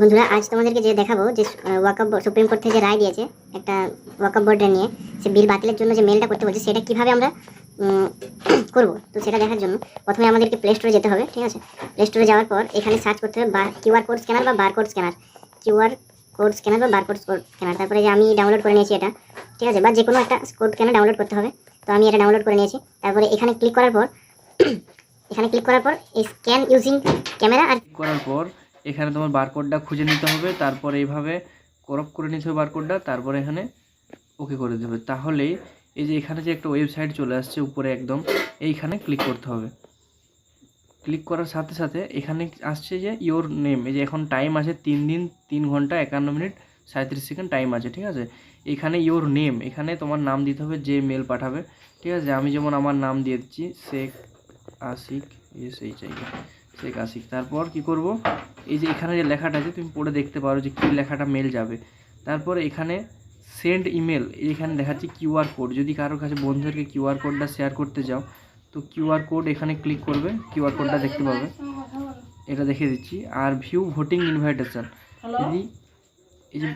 বন্ধুরা, আজ তোমাদেরকে যে দেখাবো যে ওয়াকআপ সুপ্রিম কোর্ট থেকে যে রায় দিয়েছে একটা ওয়াকআপ বোর্ডে নিয়ে, সে বিল বাতিলের জন্য যে মেলটা করতে বলছে, সেটা কীভাবে আমরা করব? তো সেটা দেখার জন্য প্রথমে আমাদেরকে প্লে স্টোরে যেতে হবে, ঠিক আছে? প্লে স্টোরে যাওয়ার পর এখানে সার্চ করতে হবে বা কিউআর কোড স্ক্যানার বা bar code scanner QR code scanner বা বার কোড স্ক্যানার তারপরে যে আমি ডাউনলোড করে নিয়েছি এটা, ঠিক আছে? বা যে কোনো একটা কোড স্ক্যানার ডাউনলোড করতে হবে। তো আমি এটা ডাউনলোড করে নিয়েছি। তারপরে এখানে ক্লিক করার পর, এখানে ক্লিক করার পর এই স্ক্যান ইউজিং ক্যামেরা আর করার পর এখানে তোমার বারকোডটা খুঁজে নিতে হবে, তারপরে এইভাবে ক্রপ করে নিতে হবে বারকোডটা তারপরে এখানে ওকে করে দিতে হবে। তাহলেই এই যে এখানে যে একটা ওয়েবসাইট চলে আসছে উপরে একদম, এইখানে ক্লিক করতে হবে। ক্লিক করার সাথে সাথে এখানে আসছে যে ইওর নেম এই যে এখন টাইম আছে তিন দিন, তিন ঘণ্টা একান্ন মিনিট সাঁত্রিশ সেকেন্ড টাইম আছে, ঠিক আছে? এখানে ইওর নেম এখানে তোমার নাম দিতে হবে, যে মেল পাঠাবে, ঠিক আছে? আমি যেমন আমার নাম দিয়ে দিচ্ছি শেখ আশিক এস এই আই শেখ আশিক তারপর কি করব? এই যে এখানে যে লেখাটা আছে তুমি পড়ে দেখতে পারো যে কী লেখাটা মেল যাবে। তারপর এখানে সেন্ড ইমেল এখানে দেখাচ্ছে কিউআর কোড যদি কারোর কাছে বন্ধুদেরকে কিউআর কোডটা শেয়ার করতে যাও তো কিউআর কোড এখানে ক্লিক করবে কিউআর কোডটা দেখতে পাবে। এটা দেখিয়ে দিচ্ছি। আর ভিউ ভোটিং ইনভাইটেশন যদি এই যে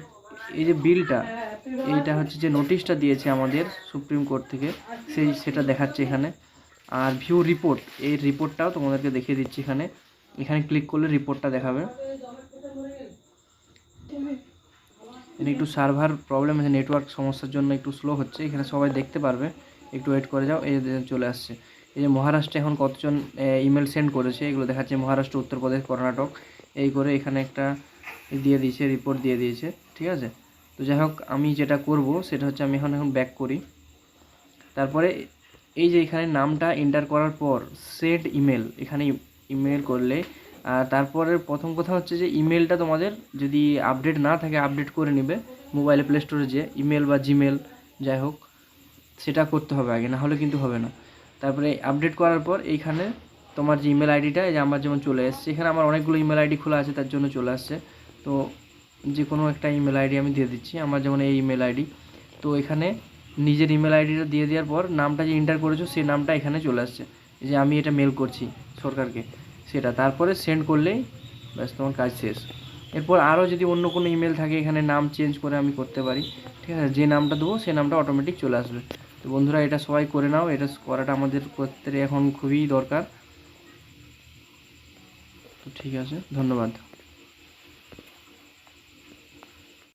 এই যে বিলটা এইটা হচ্ছে যে নোটিশটা দিয়েছে আমাদের সুপ্রিম কোর্ট থেকে সেই সেটা দেখাচ্ছে এখানে। আর ভিউ রিপোর্ট এই রিপোর্টটাও তোমাদেরকে দেখিয়ে দিচ্ছি এখানে। এখানে ক্লিক করলে রিপোর্টটা দেখাবে। এখানে একটু সার্ভার প্রবলেম আছে নেটওয়ার্ক সমস্যার জন্য একটু স্লো হচ্ছে। এখানে সবাই দেখতে পারবে। একটু ওয়েট করে যাও, এই চলে আসছে। এই যে মহারাষ্ট্রে এখন কতজন ইমেল সেন্ড করেছে, এগুলো দেখাচ্ছে মহারাষ্ট্র, উত্তরপ্রদেশ, কর্ণাটক। এই করে এখানে একটা দিয়ে দিয়েছে রিপোর্ট দিয়ে দিয়েছে, ঠিক আছে? তো যাই হোক, আমি যেটা করব, সেটা হচ্ছে আমি এখন এখন ব্যাক করি। তারপরে এই যে এখানে নামটা এন্টার করার পর সেট ইমেল এখানে ইমেল করলে, আর তারপরে প্রথম কথা হচ্ছে যে ইমেলটা তোমাদের যদি আপডেট না থাকে আপডেট করে নেবে মোবাইলে প্লে স্টোরে যে ইমেল বা জিমেল যাই হোক, সেটা করতে হবে আগে, না হলে কিন্তু হবে না। তারপরে আপডেট করার পর এইখানে তোমার যে ইমেল আইডিটা যে আমার যেমন চলে এসছে, এখানে আমার অনেকগুলো ইমেল আইডি খোলা আছে, তার জন্য চলে আসছে। তো যে কোনো একটা ইমেল আইডি আমি দিয়ে দিচ্ছি, আমার যেমন এই ইমেল আইডি তো এখানে নিজের ইমেল আইডিটা দিয়ে দেওয়ার পর নামটা যে এন্টার করেছ, সেই নামটা এখানে চলে আসছে। যে আমি এটা মেল করছি সরকারকে, সেটা। তারপরে সেন্ড করলেই ব্যাস, তোমার কাজ শেষ। এরপর আরও যদি অন্য কোনো ইমেল থাকে, এখানে নাম চেঞ্জ করে আমি করতে পারি, ঠিক আছে? যে নামটা দেবো সেই নামটা অটোমেটিক চলে আসবে। তো বন্ধুরা, এটা সবাই করে নাও, এটা করাটা আমাদের করতে এখন খুবই দরকার। তো ঠিক আছে, ধন্যবাদ।